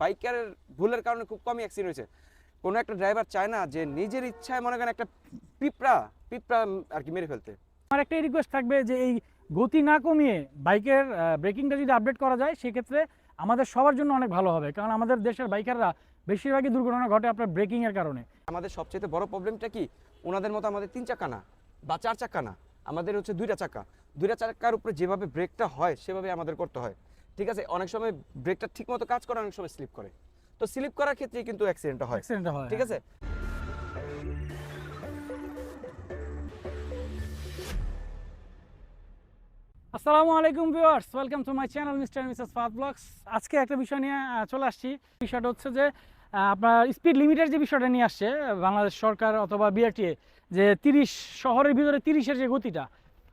বাইকারের ভুলের কারণে খুব কমই অ্যাক্সিডেন্ট হয়েছে। কোনো একটা ড্রাইভার চায় না যে নিজের ইচ্ছায় মনে করেন একটা পিঁপড়া পিঁপড়া আর কি মেরে ফেলতে। আমার একটাই রিকোয়েস্ট থাকবে যে এই গতি না কমিয়ে বাইকের ব্রেকিংটা যদি আপডেট করা যায় সেক্ষেত্রে আমাদের সবার জন্য অনেক ভালো হবে। কারণ আমাদের দেশের বাইকাররা বেশিরভাগই দুর্ঘটনা ঘটে আপনার ব্রেকিংয়ের কারণে। আমাদের সবচেয়ে বড় প্রবলেমটা কি? ওনাদের মতো আমাদের তিন চাকা না বা চার চাকা না। আমাদের হচ্ছে দুইটা চাকা। দুইটা চাকার উপরে যেভাবে ব্রেকটা হয় সেভাবে আমাদের করতে হয়। ঠিক আছে? অনেক সময় ব্রেকটা ঠিক মতো কাজ করে অনেক সময় স্লিপ করে। তো স্লিপ করার ক্ষেত্রে কিন্তু অ্যাক্সিডেন্টটা হয়। অ্যাক্সিডেন্ট হয় ঠিক আছে? আসসালামু আলাইকুম viewers welcome to my channel mister missus fat vlogs আজকে একটা বিষয় নিয়ে চলে আসছি। বিষয়টা হচ্ছে যে আপনার স্পিড লিমিটের যে বিষয়টা নিয়ে আসছে বাংলাদেশ সরকার অথবা বিআরটিএ যে তিরিশ শহরের ভিতরে তিরিশের যে গতিটা।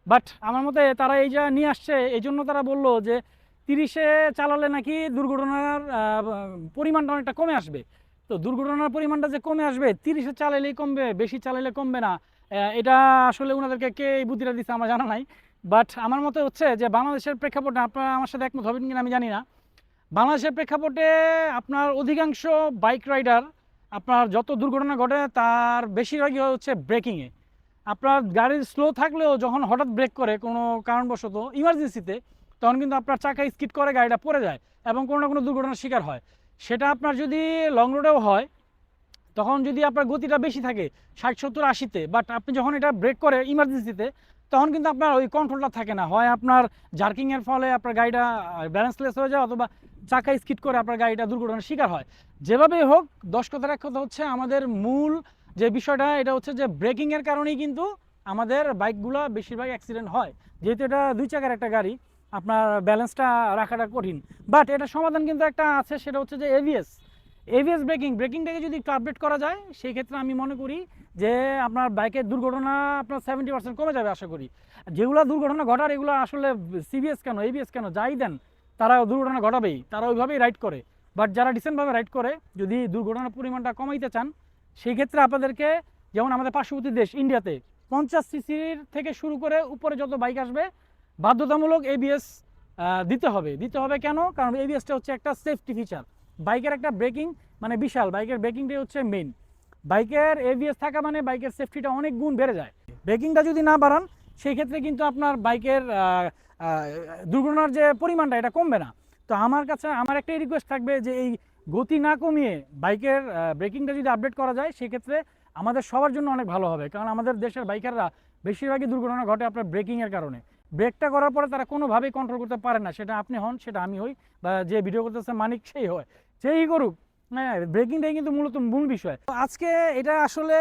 বাট আমার মতে তারা এই যা নিয়ে আসছে এই জন্য তারা বলল যে তিরিশে চালালে নাকি দুর্ঘটনার পরিমাণটা অনেকটা কমে আসবে। তো দুর্ঘটনার পরিমাণটা যে কমে আসবে, তিরিশে চালালেই কমবে, বেশি চালালে কমবে না এটা আসলে ওনাদেরকে কে বুদ্ধিটা দিচ্ছে আমার জানা নাই। বাট আমার মতে হচ্ছে যে বাংলাদেশের প্রেক্ষাপটে আপনারা আমার সাথে একমত হবেন কিনা আমি জানি না। বাংলাদেশের প্রেক্ষাপটে আপনার অধিকাংশ বাইক রাইডার, আপনার যত দুর্ঘটনা ঘটে তার বেশিরভাগই হচ্ছে ব্রেকিংয়ে। আপনার গাড়ি স্লো থাকলেও যখন হঠাৎ ব্রেক করে কোনো কারণবশত ইমার্জেন্সিতে তখন কিন্তু আপনার চাকা স্কিড করে গাড়িটা পড়ে যায় এবং কোনো না কোনো দুর্ঘটনার শিকার হয়। সেটা আপনার যদি লং রোডেও হয়, তখন যদি আপনার গতিটা বেশি থাকে, ষাট, সত্তর, আশিতে বাট আপনি যখন এটা ব্রেক করে ইমার্জেন্সিতে তখন কিন্তু আপনার ওই কন্ট্রোলটা থাকে না। হয় আপনার জার্কিংয়ের ফলে আপনার গাড়িটা ব্যালেন্সলেস হয়ে যায় অথবা চাকা স্কিড করে আপনার গাড়িটা দুর্ঘটনার শিকার হয়। যেভাবেই হোক দশ কথার এক কথা হচ্ছে, আমাদের মূল যে বিষয়টা, এটা হচ্ছে যে ব্রেকিংয়ের কারণেই কিন্তু আমাদের বাইকগুলো বেশিরভাগ অ্যাক্সিডেন্ট হয়। যেহেতু এটা দুই চাকার একটা গাড়ি আপনার ব্যালেন্সটা রাখাটা কঠিন। বাট এটা সমাধান কিন্তু একটা আছে, সেটা হচ্ছে যে এভিএস এভিএস ব্রেকিং, ব্রেকিংটাকে যদি একটু আপডেট করা যায় সেই ক্ষেত্রে আমি মনে করি যে আপনার বাইকের দুর্ঘটনা আপনার সেভেন্টি পার্সেন্ট কমে যাবে, আশা করি। যেগুলো দুর্ঘটনা ঘটার, এগুলো আসলে সিবিএস কেন এবিএস কেন, যাই দেন তারা দুর্ঘটনা ঘটাবেই, তারা ওইভাবেই রাইড করে। বাট যারা ডিসেন্টভাবে রাইড করে, যদি দুর্ঘটনার পরিমাণটা কমাইতে চান সেই ক্ষেত্রে আপনাদেরকে যেমন আমাদের পার্শ্ববর্তী দেশ ইন্ডিয়াতে পঞ্চাশ সিসির থেকে শুরু করে উপরে যত বাইক আসবে বাধ্যতামূলক এবিএস দিতে হবে। দিতে হবে কেন? কারণ এবিএসটা হচ্ছে একটা সেফটি ফিচার বাইকের একটা ব্রেকিং মানে বিশাল। বাইকের ব্রেকিংটাই হচ্ছে মেইন বাইকের এবিএস থাকা মানে বাইকের সেফটিটা অনেক গুণ বেড়ে যায়। ব্রেকিংটা যদি না বাড়ান, সেই ক্ষেত্রে কিন্তু আপনার বাইকের দুর্ঘটনার যে পরিমাণটা, এটা কমবে না। তো আমার কাছে, আমার একটাই রিকোয়েস্ট থাকবে যে এই গতি না কমিয়ে বাইকের ব্রেকিংটা যদি আপডেট করা যায় সেক্ষেত্রে আমাদের সবার জন্য অনেক ভালো হবে। কারণ আমাদের দেশের বাইকাররা বেশিরভাগই দুর্ঘটনা ঘটে আপনার ব্রেকিংয়ের কারণে। ব্রেকটা করার পরে তারা কোনোভাবেই কন্ট্রোল করতে পারে না। সেটা আপনি হন, সেটা আমি হই, বা যে ভিডিও করতেছে মানিক সেই হয়। যেই করুক হ্যাঁ ব্রেকিংটাই কিন্তু মূলত মূল বিষয়। তো আজকে এটা আসলে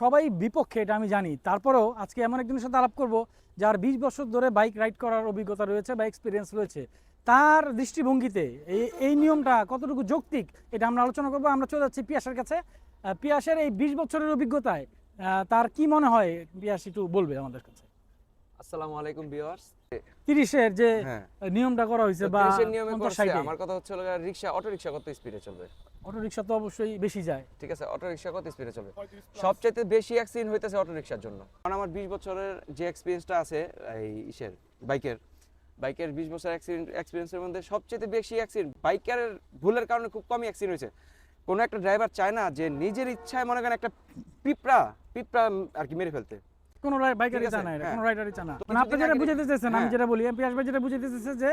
সবাই বিপক্ষে, এটা আমি জানি। তারপরেও আজকে এমন একজনের সাথে আলাপ করব, যার বিশ বছর ধরে বাইক রাইড করার অভিজ্ঞতা রয়েছে বা এক্সপিরিয়েন্স রয়েছে। তার দৃষ্টিভঙ্গিতে এই এই নিয়মটা কতটুকু যৌক্তিক, এটা আমরা আলোচনা করব। আমরা চলে যাচ্ছি পিয়াসের কাছে। পিয়াসের এই বিশ বছরের অভিজ্ঞতায় তার কি মনে হয়? পিয়াস একটু বলবে আমাদের কাছে। আসসালামু আলাইকুম ভিউয়ার্স। তিরিশের যে হ্যাঁ। নিয়মটা করা হয়েছে বা তিরিশের নিয়মে পঞ্চাশ করছে আমার কথা হচ্ছে রিক্সা অটো রিক্সা কত স্পিডে চলবে? অটো রিক্সা তো অবশ্যই বেশি যায়। ঠিক আছে অটো রিক্সা কত স্পিডে চলবে? সবচাইতে বেশি অ্যাক্সিডেন্ট হইতেছে অটো রিক্সার জন্য। কারণ আমার বিশ বছরের যে এক্সপিরিয়েন্সটা আছে এই ইসের বাইকের বাইকের বিশ বছর অ্যাক্সিডেন্ট এক্সপিরিয়েন্সের মধ্যে সবচেয়ে বেশি অ্যাক্সিডেন্ট বাইকের ভুলের কারণে খুব কমই অ্যাক্সিডেন্ট হয়েছে। কোনো একটা ড্রাইভার চায় না যে নিজের ইচ্ছায় মনে করেন একটা পিঁপড়া পিঁপড়া আর কি মেরে ফেলতে। কোনো বাইকারই হ্যাঁ। কোনো রাইডারই জানা তো মানে আপনি যেটা বুঝাতে চাইছেন আমি হ্যাঁ। যেটা বলি পিয়াস ভাই যেটা বুঝাতে চাইছে যে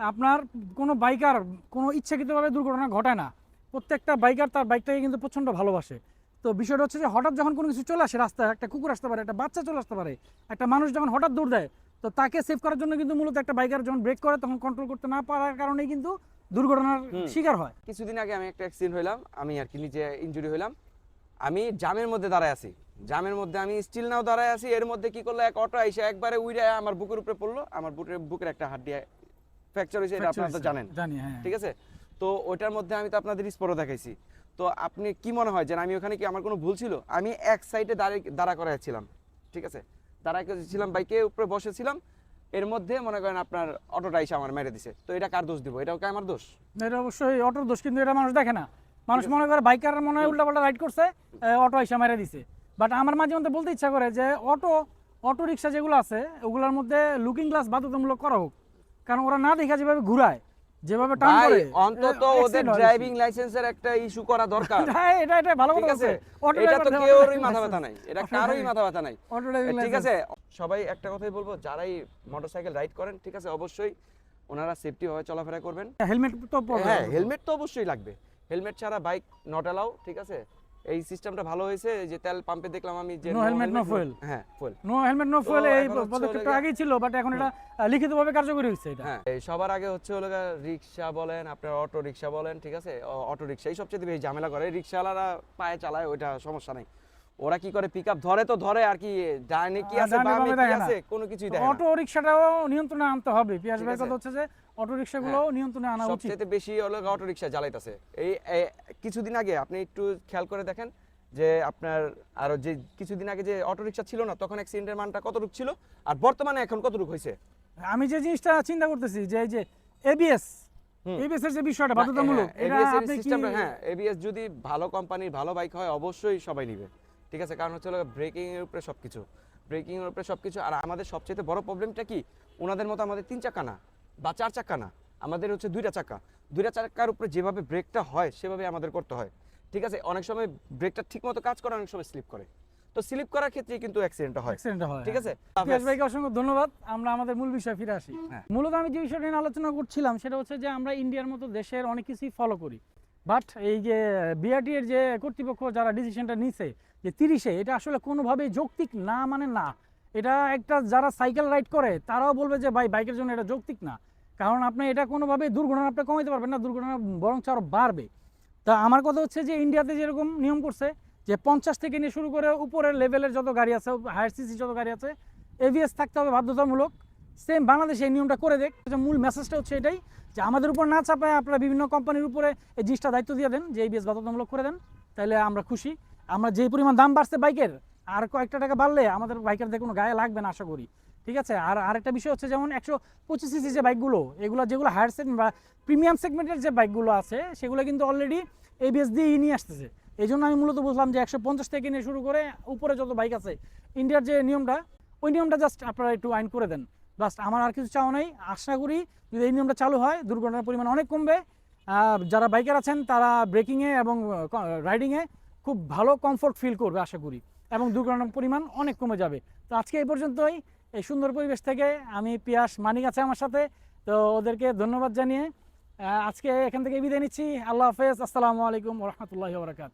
আপনার কোনো বাইকার কোনো ইচ্ছাকৃতভাবে দুর্ঘটনা ঘটায় না। প্রত্যেকটা বাইকার তার বাইকটাকে কিন্তু প্রচণ্ড ভালোবাসে। তো বিষয়টা হচ্ছে যে হঠাৎ যখন কোনো কিছু চলে আসে রাস্তায় একটা কুকুর আসতে পারে একটা বাচ্চা চলে আসতে পারে একটা মানুষ যখন হঠাৎ দৌড় দেয় তো তাকে সেভ করার জন্য কিন্তু মূলত একটা বাইকার যখন ব্রেক করে তখন কন্ট্রোল করতে না পারার কারণেই কিন্তু দুর্ঘটনার শিকার হয়। কিছুদিন আগে আমি একটা অ্যাক্সিডেন্ট হইলাম আমি আর কি নিজে ইনজুরি হইলাম। আমি জামের মধ্যে দাঁড়ায় আছি। জামের মধ্যে আমি স্টিল নাও দাঁড়ায় আছি এর মধ্যে কি করল? এক অটো আইসে একবারে উইরে আমার বুকের উপরে পড়ল আমার বুকের বুকের একটা হাড্ডি ফ্র্যাকচার হয়েছে এটা আপনারা তো জানেন। জানি হ্যাঁ ঠিক আছে? তো ওইটার মধ্যে আমি তো আপনাদের স্পটও দেখাইছি। তো আপনি কি মনে হয় যে আমি ওখানে কি আমার কোনো ভুল ছিল? আমি এক সাইডে দাঁড়িয়ে দাঁড়া করাইছিলাম ঠিক আছে? দাঁড়া ছিলাম বাইকে উপরে বসেছিলাম এর মধ্যে মনে করেন আপনার অটোটা এসে আমার মেরে দিছে। তো এটা কার দোষ দিব? এটাও কি আমার দোষ? এটা অবশ্যই অটোর দোষ কিন্তু এটা মানুষ দেখে না। মানুষ মনে করে বাইকার মনে হয় উল্টাপাল্টা রাইড করছে অটো এসে মেরে দিছে। বাট আমার মাঝে মধ্যে বলতে ইচ্ছা করে যে অটো অটো রিক্সা যেগুলো আছে ওগুলোর মধ্যে লুকিং গ্লাস বাধ্যতামূলক করা হোক। কারণ ওরা না দেখা যেভাবে ঘুরায় যেভাবে টান করে অন্তত ওদের ড্রাইভিং লাইসেন্সের একটা ইস্যু করা দরকার। হ্যাঁ, এটা এটা ভালো কথা আছে? এটা তো কেউরই মাথা ব্যথা নাই। এটা ড্রাইভিং- মাথা ব্যথা নাই। ঠিক আছে? সবাই একটা কথাই বলব যারাই মোটরসাইকেল রাইড করেন ঠিক আছে? অবশ্যই ওনারা সেফটি ভাবে চলাফেরা করবেন। হেলমেট তো হ্যাঁ হেলমেট তো অবশ্যই লাগবে। হেলমেট ছাড়া বাইক নট অ্যালাউ ঠিক আছে? এই সিস্টেমটা ভালো হয়েছে যে তেল পাম্পে দেখলাম আমি যে নো হেলমেট নো ফুয়েল হ্যাঁ fuel no helmet no fuel এই পদক্ষেপটা আগেই ছিল বাট এখন এটা লিখিতভাবে কার্যকরী হয়েছে এটা। হ্যাঁ এই সবার আগে হচ্ছে হলো রিকশা বলেন আপনার অটো রিকশা বলেন ঠিক আছে? অটো রিকশা এই সবচেয়ে বেশি ঝামেলা করে। রিকশাওয়ালারা পায়ে চালায় ওইটা সমস্যা নাই। ওরা কি করে পিক ধরে তো ধরে আর কি ডাইনে কি আছে বামে কি আছে কোনো কিছুই দেখে অটো রিক্সাটাও নিয়ন্ত্রণে আনতে হবে। পিয়াস ভাই কথা হচ্ছে যে অটো রিক্সাগুলো নিয়ন্ত্রণে আনা উচিত। সবচেয়ে বেশি হলো অটো রিক্সা জ্বালাইতেছে। এই কিছুদিন আগে আপনি একটু খেয়াল করে দেখেন যে আপনার আরও যে কিছুদিন আগে যে অটো রিক্সা ছিল না তখন অ্যাক্সিডেন্টের মানটা কতটুকু ছিল আর বর্তমানে এখন কতটুকু হয়েছে? আমি যে জিনিসটা চিন্তা করতেছি যে এই যে এবিএস। এবিএস এর যে বিষয়টা বাধ্যতামূলক এটা আপনি কি হ্যাঁ এবিএস যদি ভালো কোম্পানির ভালো বাইক হয় অবশ্যই সবাই নিবে। ঠিক আছে? কারণ হচ্ছে ব্রেকিং এর উপরে সবকিছু। ব্রেকিং এর উপরে সবকিছু। আর আমাদের সবচেয়ে বড় প্রবলেমটা কি? ওনাদের মতো আমাদের তিন চাকা না বা চার চাকা না। আমাদের হচ্ছে দুইটা চাকা। দুইটা চাকার উপরে যেভাবে ব্রেকটা হয় সেভাবে আমাদের করতে হয়। ঠিক আছে? অনেক সময় ব্রেকটা ঠিক মতো কাজ করে অনেক সময় স্লিপ করে। তো স্লিপ করার ক্ষেত্রে কিন্তু অ্যাক্সিডেন্টটা হয়। অ্যাক্সিডেন্ট হয় ঠিক আছে? পিয়াস ভাইকে অসংখ্য ধন্যবাদ। আমরা আমাদের মূল বিষয়ে ফিরে আসি। হ্যাঁ। মূলত আমি যে বিষয়টা নিয়ে আলোচনা করছিলাম সেটা হচ্ছে যে আমরা ইন্ডিয়ার মতো দেশের অনেক কিছুই ফলো করি। বাট এই যে বিআরটি এর যে কর্তৃপক্ষ যারা ডিসিশনটা নিছে, যে তিরিশে, এটা আসলে কোনোভাবেই যৌক্তিক না মানে না। এটা একটা যারা সাইকেল রাইড করে, তারাও বলবে যে, ভাই বাইকের জন্য এটা যৌক্তিক না। কারণ আপনি এটা কোনোভাবেই দুর্ঘটনা আপনি কমাইতে পারবেন না, দুর্ঘটনা বরঞ্চ আরও বাড়বে। তা আমার কথা হচ্ছে যে ইন্ডিয়াতে যেরকম নিয়ম করছে, যে পঞ্চাশ থেকে নিয়ে শুরু করে উপরের লেভেলের যত গাড়ি আছে হায়ার সিসি যত গাড়ি আছে এভিএস থাকতে হবে বাধ্যতামূলক। সেম বাংলাদেশে এই নিয়মটা করে দেখ। মূল মেসেজটা হচ্ছে এটাই যে আমাদের উপর না চাপায় আপনারা বিভিন্ন কোম্পানির উপরে এই জিনিসটা দায়িত্ব দিয়ে দেন, যে এবিএস বাধ্যতামূলক করে দেন, তাহলে আমরা খুশি। আমরা যেই পরিমাণ দাম বাড়ছে বাইকের, আর কয়েকটা টাকা বাড়লে আমাদের বাইকের কোনো গায়ে লাগবে না, আশা করি। ঠিক আছে? আর আরেকটা বিষয় হচ্ছে যেমন একশো পঁচিশ সিসি যে বাইকগুলো, এগুলো যেগুলো হায়ার সেগমেন্ট বা প্রিমিয়াম সেগমেন্টের যে বাইকগুলো আছে, সেগুলো কিন্তু অলরেডি এবিএস দিয়েই নিয়ে আসতেছে। এই জন্য আমি মূলত বুঝলাম যে একশো পঞ্চাশ থেকে নিয়ে শুরু করে উপরে যত বাইক আছে ইন্ডিয়ার যে নিয়মটা, ওই নিয়মটা জাস্ট আপনারা একটু আইন করে দেন। জাস্ট আমার আর কিছু চাওয়া নেই। আশা করি যদি এই নিয়মটা চালু হয়, দুর্ঘটনার পরিমাণ অনেক কমবে। যারা বাইকার আছেন, তারা ব্রেকিংয়ে এবং রাইডিংয়ে খুব ভালো কমফোর্ট ফিল করবে, আশা করি। এবং দুর্ঘটনার পরিমাণ অনেক কমে যাবে। তো আজকে এই পর্যন্তই। এই সুন্দর পরিবেশ থেকে আমি পিয়াস মানিক আছে আমার সাথে। তো ওদেরকে ধন্যবাদ জানিয়ে আজকে এখান থেকে বিদায় নিচ্ছি। আল্লাহ হাফেজ। আসসালামু আলাইকুম রহমতুল্লাহ বরকাত